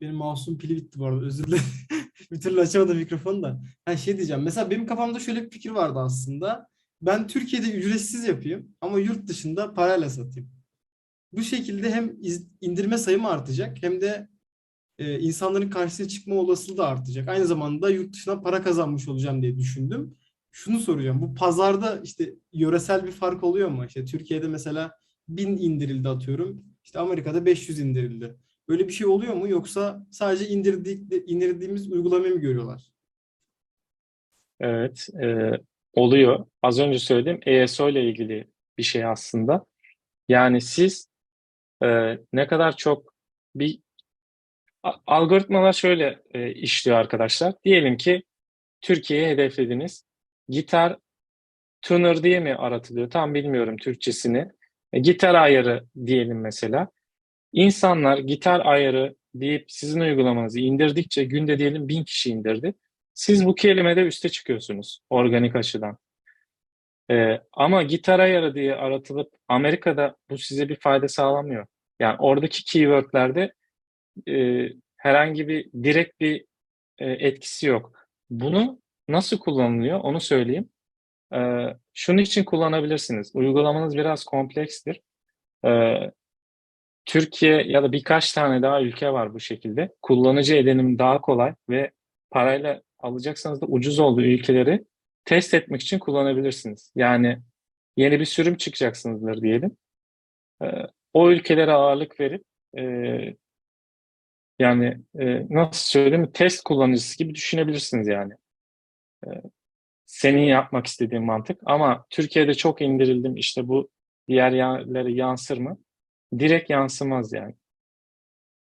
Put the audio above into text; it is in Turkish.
Benim mouse'un pili bitti bu arada. Özür dilerim. Bir türlü açamadım mikrofonu da. Ha şey diyeceğim. Mesela benim kafamda şöyle bir fikir vardı aslında. Ben Türkiye'de ücretsiz yapayım ama yurt dışında parayla satayım. Bu şekilde hem indirme sayımı artacak hem de e, insanların karşısına çıkma olasılığı da artacak. Aynı zamanda yurt dışından para kazanmış olacağım diye düşündüm. Şunu soracağım. Bu pazarda işte yöresel bir fark oluyor mu? İşte Türkiye'de mesela 1000 indirildi atıyorum. İşte Amerika'da 500 indirildi. Böyle bir şey oluyor mu? Yoksa sadece indirdik, indirdiğimiz uygulamayı mı görüyorlar? Evet, e, oluyor. Az önce söyledim ESO ile ilgili bir şey aslında. Yani siz e, ne kadar çok bir algoritmalar şöyle e, işliyor arkadaşlar. Diyelim ki Türkiye'ye hedeflediniz. Gitar tuner diye mi aratılıyor? Tam bilmiyorum Türkçesini. E, gitar ayarı diyelim mesela. İnsanlar gitar ayarı deyip sizin uygulamanızı indirdikçe günde diyelim bin kişi indirdi. Siz bu kelimede üste çıkıyorsunuz organik açıdan. Ee, ama gitar ayarı diye aratılıp Amerika'da bu size bir fayda sağlamıyor. Yani oradaki keywordlerde e, herhangi bir direkt bir e, etkisi yok. Bunu nasıl kullanılıyor onu söyleyeyim. Ee, şunun için kullanabilirsiniz. Uygulamanız biraz komplekstir. Ee, Türkiye ya da birkaç tane daha ülke var bu şekilde. Kullanıcı edinimi daha kolay ve parayla alacaksanız da ucuz olduğu ülkeleri test etmek için kullanabilirsiniz. Yani yeni bir sürüm çıkacaksınızdır diyelim. Ee, o ülkelere ağırlık verip e, yani e, nasıl söyleyeyim test kullanıcısı gibi düşünebilirsiniz yani. Ee, senin yapmak istediğin mantık ama Türkiye'de çok indirildim işte bu diğer yerlere yansır mı? Direkt yansımaz yani.